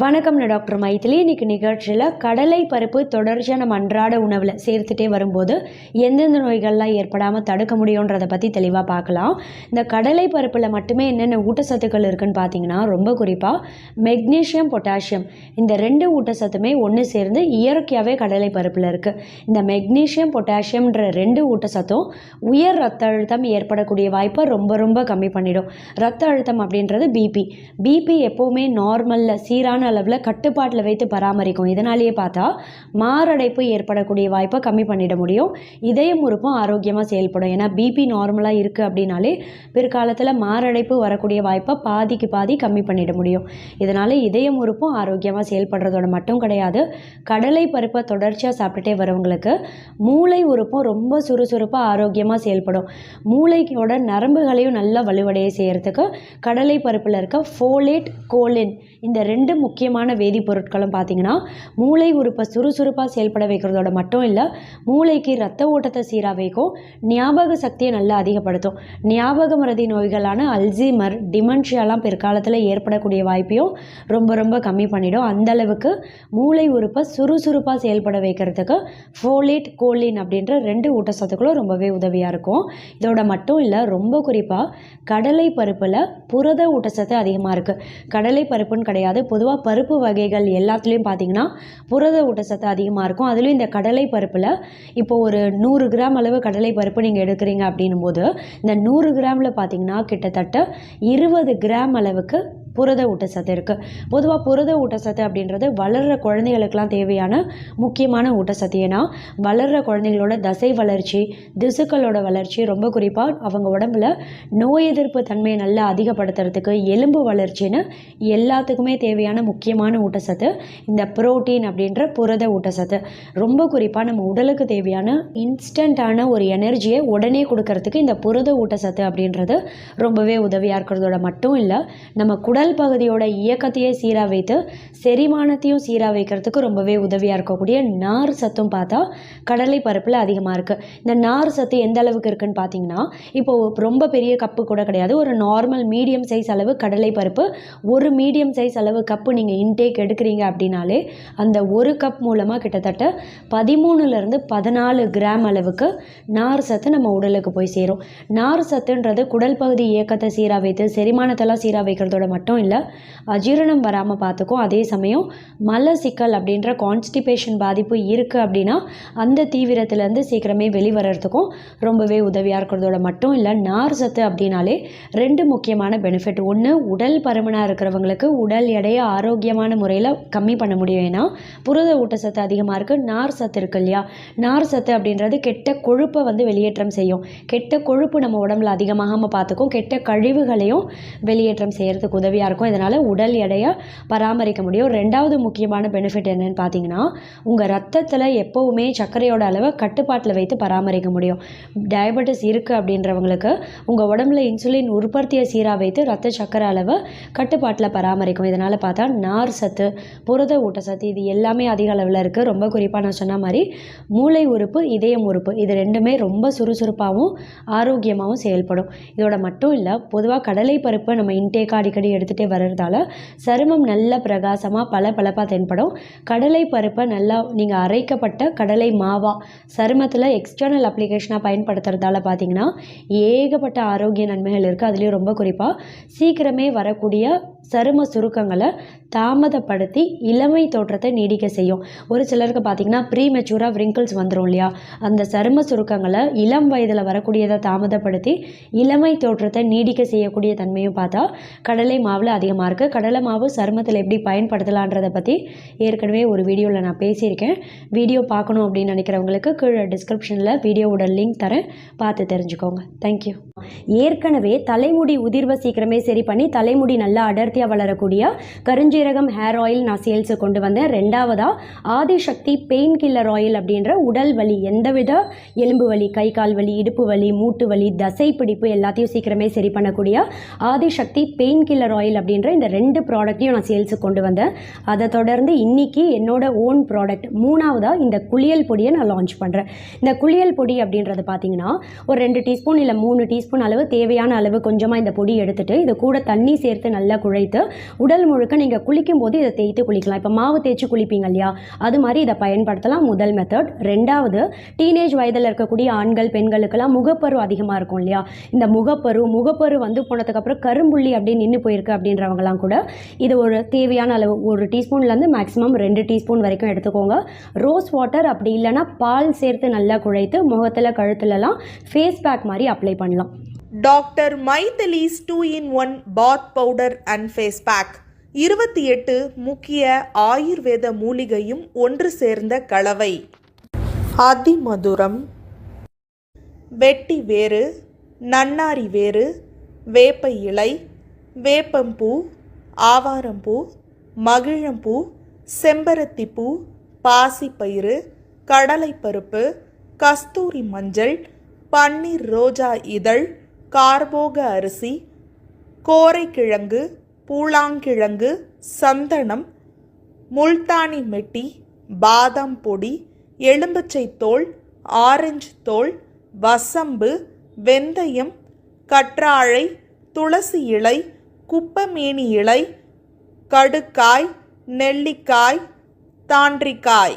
வணக்கம் நான் டாக்டர் மைத்திலி இன்னைக்கு நிகழ்ச்சியில் கடலை பருப்பு தொடர்ச்சியாக நம்ம அன்றாட உணவில் சேர்த்துட்டே வரும்போது எந்தெந்த நோய்கள்லாம் ஏற்படாமல் தடுக்க முடியுன்றதை பற்றி தெளிவாக பார்க்கலாம். இந்த கடலை பருப்பில் மட்டுமே என்னென்ன ஊட்டச்சத்துக்கள் இருக்குன்னு பார்த்தீங்கன்னா ரொம்ப குறிப்பாக மெக்னீஷியம் பொட்டாசியம். இந்த ரெண்டு ஊட்டச்சத்துமே ஒன்று சேர்ந்து இயற்கையாகவே கடலை பருப்பில் இருக்குது இந்த மெக்னீஷியம் பொட்டாசியம்ன்ற ரெண்டு ஊட்டச்சத்தும் உயர் ரத்த அழுத்தம் ஏற்படக்கூடிய வாய்ப்பை ரொம்ப ரொம்ப கம்மி பண்ணிடும். ரத்த அழுத்தம் அப்படின்றது பிபி பிபி எப்போவுமே நார்மலில் சீரான அளவில் கட்டுப்பாட்டில் வைத்து பராமரிக்கும். இதனாலேயே பார்த்தா மாரடைப்பு ஏற்படக்கூடிய வாய்ப்பை கம்மி பண்ணிட முடியும். இதயம் உறுப்பும் ஆரோக்கியமாக செயல்படும். ஏன்னா பிபி நார்மலாக இருக்குது அப்படின்னாலே பிற்காலத்தில் மாரடைப்பு வரக்கூடிய வாய்ப்பை பாதிக்கு பாதி கம்மி பண்ணிட முடியும். இதனால் இதயம் உறுப்பும் ஆரோக்கியமாக செயல்படுறதோட மட்டும் கிடையாது கடலை பருப்பை தொடர்ச்சியாக சாப்பிட்டுட்டே வரவங்களுக்கு மூளை உறுப்பும் ரொம்ப சுறுசுறுப்பாக ஆரோக்கியமாக செயல்படும். மூளையோட நரம்புகளையும் நல்லா வலுவடைய செய்கிறதுக்கு கடலை பருப்பில் இருக்க ஃபோலேட் கோலின் இந்த ரெண்டு முக்கியமான வேதிப்பொருட்களும் பார்த்தீங்கன்னா மூளை உறுப்பை சுறுசுறுப்பாக செயல்பட வைக்கிறதோட மட்டும் இல்லை மூளைக்கு ரத்த ஓட்டத்தை சீராக வைக்கும் ஞாபக சக்தியை நல்லா அதிகப்படுத்தும். ஞாபக மறதி நோய்களான அல்சீமர் டிமென்ஷியாலாம் பிற்காலத்தில் ஏற்படக்கூடிய வாய்ப்பையும் ரொம்ப ரொம்ப கம்மி பண்ணிடும். அந்த அளவுக்கு மூளை உறுப்பை சுறுசுறுப்பாக செயல்பட வைக்கிறதுக்கு ஃபோலேட் கோலின் அப்படின்ற ரெண்டு ஊட்டச்சத்துக்களும் ரொம்பவே உதவியாக இருக்கும். இதோட மட்டும் இல்லை ரொம்ப குறிப்பாக கடலை பருப்பில் புரத ஊட்டச்சத்து அதிகமாக இருக்குது கடலை பருப்புன்னு கிடையாது. பொதுவாக பருப்பு வகைகள் எல்லாத்துலேயும் பார்த்தீங்கன்னா புரத ஊட்டச்சத்து அதிகமாக இருக்கும். அதுலேயும் இந்த கடலை பருப்பில் இப்போ ஒரு நூறு கிராம் அளவு கடலை பருப்பு நீங்கள் எடுக்கிறீங்க அப்படின்னும் போது இந்த நூறு கிராமில் பார்த்தீங்கன்னா கிட்டத்தட்ட இருபது கிராம் அளவுக்கு புரத ஊட்டச்சத்து இருக்குது பொதுவாக புரத ஊட்டச்சத்து அப்படின்றது வளர்கிற குழந்தைகளுக்கெல்லாம் தேவையான முக்கியமான ஊட்டச்சத்து ஏன்னா வளர்கிற குழந்தைங்களோட தசை வளர்ச்சி திசுக்களோட வளர்ச்சி ரொம்ப குறிப்பாக அவங்க உடம்புல நோய் எதிர்ப்பு தன்மையை நல்லா அதிகப்படுத்துறதுக்கு எலும்பு வளர்ச்சின்னு எல்லாத்துக்குமே தேவையான முக்கியமான ஊட்டச்சத்து இந்த புரோட்டீன் அப்படின்ற புரத ஊட்டச்சத்து ரொம்ப குறிப்பாக நம்ம உடலுக்கு தேவையான இன்ஸ்டண்ட்டான ஒரு எனர்ஜியை உடனே கொடுக்கறதுக்கு இந்த புரத ஊட்டச்சத்து அப்படின்றது ரொம்பவே உதவியாக இருக்கிறதோட மட்டும் இல்லை நம்ம உடல் பகுதியோட இயக்கத்தையே சீராக வைத்து செரிமானத்தையும் சீராக வைக்கிறதுக்கு ரொம்பவே உதவியாக இருக்கக்கூடிய நார் சத்தும் பார்த்தா கடலை பருப்பில் அதிகமாக இருக்குது இந்த நார் சத்து எந்த அளவுக்கு இருக்குன்னு பார்த்தீங்கன்னா இப்போது ரொம்ப பெரிய கப்பு கூட கிடையாது. ஒரு நார்மல் மீடியம் சைஸ் அளவு கடலை பருப்பு ஒரு மீடியம் சைஸ் அளவு கப்பு நீங்கள் இன்டேக் எடுக்கிறீங்க அப்படின்னாலே அந்த ஒரு கப் மூலமாக கிட்டத்தட்ட பதிமூணுலேருந்து பதினாலு கிராம் அளவுக்கு நார் சத்து நம்ம உடலுக்கு போய் சேரும். நார் சத்துன்றது குடல் பகுதி இயக்கத்தை சீராக வைத்து செரிமானத்தெல்லாம் சீராக வைக்கிறதோட மட்டும் இல்லை அஜீரணம் வராமல் பார்த்துக்கும் அதே சமயம் மல சிக்கல் அப்படின்ற கான்ஸ்டிபேஷன் பாதிப்பு இருக்குது அப்படின்னா அந்த தீவிரத்துலேருந்து சீக்கிரமே வெளிவரத்துக்கும் ரொம்பவே உதவியாக இருக்கிறதோட மட்டும் இல்லை நார் சத்து அப்படின்னாலே ரெண்டு முக்கியமான பெனிஃபிட் ஒன்று உடல் பருமனாக இருக்கிறவங்களுக்கு உடல் எடையை ஆரோக்கியமான முறையில் கம்மி பண்ண முடியும். ஏன்னா புரத ஊட்டச்சத்து அதிகமாக இருக்குது நார் சத்து இருக்கு இல்லையா? நார் சத்து அப்படின்றது கெட்ட கொழுப்பை வந்து வெளியேற்றம் செய்யும். கெட்ட கொழுப்பு நம்ம உடம்புல அதிகமாகாமல் பார்த்துக்கும் கெட்ட கழிவுகளையும் வெளியேற்றம் செய்கிறதுக்கு உதவியாக இருக்கும். இதனால் உடல் எடையை பராமரிக்க முடியும். ரெண்டாவது முக்கியமான பெனிஃபிட் என்னன்னு பார்த்தீங்கன்னா உங்கள் ரத்தத்தில் எப்போவுமே சர்க்கரையோட அளவை கட்டுப்பாட்டில் வைத்து பராமரிக்க முடியும். டயபெட்டிஸ் இருக்குது அப்படின்றவங்களுக்கு உங்கள் உடம்புல இன்சுலின் உற்பத்தியை சீராக வைத்து ரத்த சர்க்கரை அளவை கட்டுப்பாட்டில் பராமரிக்கும். இதனால் பார்த்தா நார் சத்து புரத ஊட்டச்சத்து இது எல்லாமே அதிக அளவில் இருக்குது ரொம்ப குறிப்பாக நான் சொன்ன மாதிரி மூளை உறுப்பு இதயம் உறுப்பு இது ரெண்டுமே ரொம்ப சுறுசுறுப்பாகவும் ஆரோக்கியமாகவும் செயல்படும். இதோட மட்டும் இல்லை பொதுவாக கடலை பருப்பு நம்ம இன்டேக்காக அடிக்கடி எடுத்து எடுத்துகிட்டே வர்றதால சருமம் நல்ல பிரகாசமாக பல பளபளப்பாக தென்படும். கடலை பருப்பை நல்லா நீங்கள் அரைக்கப்பட்ட கடலை மாவா சருமத்தில் எக்ஸ்டர்னல் அப்ளிகேஷனாக பயன்படுத்துறதால பார்த்தீங்கன்னா ஏகப்பட்ட ஆரோக்கிய நன்மைகள் இருக்குது அதுலேயும் ரொம்ப குறிப்பாக சீக்கிரமே வரக்கூடிய சரும சுருக்கங்களை தாமதப்படுத்தி இளமை தோற்றத்தை நீடிக்க செய்யும். ஒரு சிலருக்கு பார்த்தீங்கன்னா ப்ரீ மெச்சூராக விரிங்கிள்ஸ் வந்துடும் இல்லையா? அந்த சரும சுருக்கங்களை இளம் வயதில் வரக்கூடியதை தாமதப்படுத்தி இளமை தோற்றத்தை நீடிக்க செய்யக்கூடிய தன்மையும் பார்த்தா கடலை மாவில் அதிகமாக இருக்குது கடலை மாவு சருமத்தில் எப்படி பயன்படுத்தலான்றதை பற்றி ஏற்கனவே ஒரு வீடியோவில் நான் பேசியிருக்கேன். வீடியோ பார்க்கணும் அப்படின்னு நினைக்கிறவங்களுக்கு கீழே டிஸ்கிரிப்ஷனில் வீடியோவோட லிங்க் தரேன். பார்த்து தெரிஞ்சுக்கோங்க. தேங்க்யூ ஏற்கனவே தலைமுடி உதிர்வை சீக்கிரமே சரி பண்ணி தலைமுடி நல்லா அடர்த்தியாக வளரக்கூடிய கருஞ்சீரகம் ஹேர் ஆயில் நான் சேல்ஸு கொண்டு வந்தேன். ரெண்டாவதாக ஆதிசக்தி பெயின் கில்லர் ஆயில் அப்படின்ற உடல் வலி எந்தவித எலும்பு வலி கை கால் வலி இடுப்பு வலி மூட்டு வலி தசை பிடிப்பு எல்லாத்தையும் சீக்கிரமே சரி பண்ணக்கூடிய ஆதிசக்தி பெயின் கில்லர் ஆயில் அப்படின்ற இந்த ரெண்டு ப்ராடக்ட்டையும் நான் சேல்ஸுக்கு கொண்டு வந்தேன். அதை தொடர்ந்து இன்னைக்கு என்னோட ஓன் ப்ராடக்ட் மூணாவதாக இந்த குளியல் பொடியை நான் லான்ச் பண்ணுறேன் இந்த குளியல் பொடி அப்படின்றது பார்த்தீங்கன்னா ஒரு ரெண்டு டீஸ்பூன் இல்லை மூணு டீஸ்பூன் அளவு தேவையான அளவு கொஞ்சமாக இந்த பொடி எடுத்துட்டு இது கூட தண்ணி சேர்த்து நல்லா குழைத்து உடல் முழுக்க நீங்கள் குளிக்கும் போது இதை தேய்த்து குளிக்கலாம். இப்போ மாவு தேய்ச்சி குளிப்பீங்க இல்லையா? அது மாதிரி இதை பயன்படுத்தலாம். முதல் மெத்தட் ரெண்டாவது டீனேஜ் வயதில் இருக்கக்கூடிய ஆண்கள் பெண்களுக்கெல்லாம் முகப்பரு அதிகமாக இருக்கும் இல்லையா? இந்த முகப்பரு முகப்பரு வந்து போனதுக்கப்புறம் கரும்புள்ளி அப்படின்னு நின்று போயிருக்கு அப்படின்றவங்கலாம் கூட இது ஒரு தேவையான அளவு ஒரு டீஸ்பூன்லேருந்து மேக்ஸிமம் ரெண்டு டீஸ்பூன் வரைக்கும் எடுத்துக்கோங்க. ரோஸ் வாட்டர் அப்படி இல்லைன்னா பால் சேர்த்து நல்லா குழைத்து முகத்தில் கழுத்துலலாம் ஃபேஸ் பேக் மாதிரி அப்ளை பண்ணலாம். Doctor Mythili's two in one bath powder and face pack இருபத்தி எட்டு முக்கிய ஆயுர்வேத மூலிகையும் ஒன்று சேர்ந்த கலவை. அதிமதுரம். வெட்டி வேறு நன்னாரி வேறு வேப்ப இலை வேப்பம்பூ ஆவாரம்பூ மகிழம்பூ செம்பருத்திப்பூ பாசிப்பயிறு கடலைப்பருப்பு கஸ்தூரி மஞ்சள் பன்னீர் ரோஜா இதழ் கார்போக அரிசி கோரைக்கிழங்கு பூளாங்கிழங்கு சந்தனம் முல்தானி மெட்டி பாதாம் பொடி எலும்பச்சை தோல் ஆரஞ்சு தோல் வசம்பு வெந்தயம் கற்றாழை துளசி இலை குப்பமேனி இலை கடுக்காய் நெல்லிக்காய் தாண்டிக்காய்.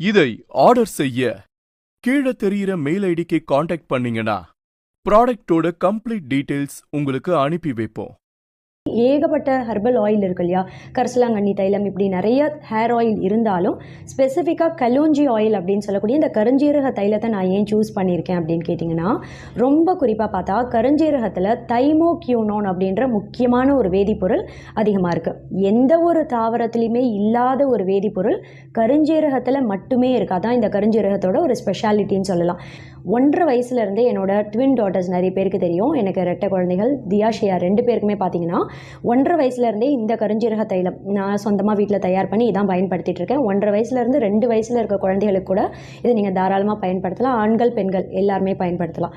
இதை ஆர்டர் செய்ய கீழே தெரிகிற மெயில் ஐடிக்கு காண்டாக்ட் பண்ணீங்கன்னா ப்ராடக்ட்டோட கம்ப்ளீட் டீடைல்ஸ் உங்களுக்கு அனுப்பி வைப்போம். ஏகப்பட்ட ஹெர்பல் ஆயில் இருக்கு இல்லையா? கரிசலாங்கண்ணி தைலம் இப்படி நிறைய ஹேர் ஆயில் இருந்தாலும் ஸ்பெசிஃபிக்காக கலோஞ்சி ஆயில் அப்படின்னு சொல்லக்கூடிய இந்த கருஞ்சீரக தைலத்தை நான் ஏன் சூஸ் பண்ணியிருக்கேன் அப்படின்னு கேட்டிங்கன்னா ரொம்ப குறிப்பாக பார்த்தா கருஞ்சீரகத்தில் தைமோக்யூனோன் அப்படின்ற முக்கியமான ஒரு வேதிப்பொருள் அதிகமாக இருக்குது எந்த ஒரு தாவரத்துலையுமே இல்லாத ஒரு வேதிப்பொருள் கருஞ்சீரகத்தில் மட்டுமே இருக்குது அதான் இந்த கருஞ்சீரகத்தோட ஒரு ஸ்பெஷாலிட்டின்னு சொல்லலாம். ஒன்றரை வயசுலேருந்தே என்னோட ட்வின் டாட்டர்ஸ் நிறைய பேருக்கு தெரியும். எனக்கு ரெட்டை குழந்தைகள் தியாஷியா ரெண்டு பேருக்குமே பார்த்தீங்கன்னா ஒன்றரை வயசுலேருந்தே இந்த கருஞ்சீரக தைலம் நான் சொந்தமாக வீட்டில் தயார் பண்ணி இதான் பயன்படுத்திகிட்டு இருக்கேன். ஒன்றரை வயசுலேருந்து ரெண்டு வயசில் இருக்க குழந்தைகளுக்கு கூட இதை நீங்கள் தாராளமாக பயன்படுத்தலாம். ஆண்கள் பெண்கள் எல்லாருமே பயன்படுத்தலாம்.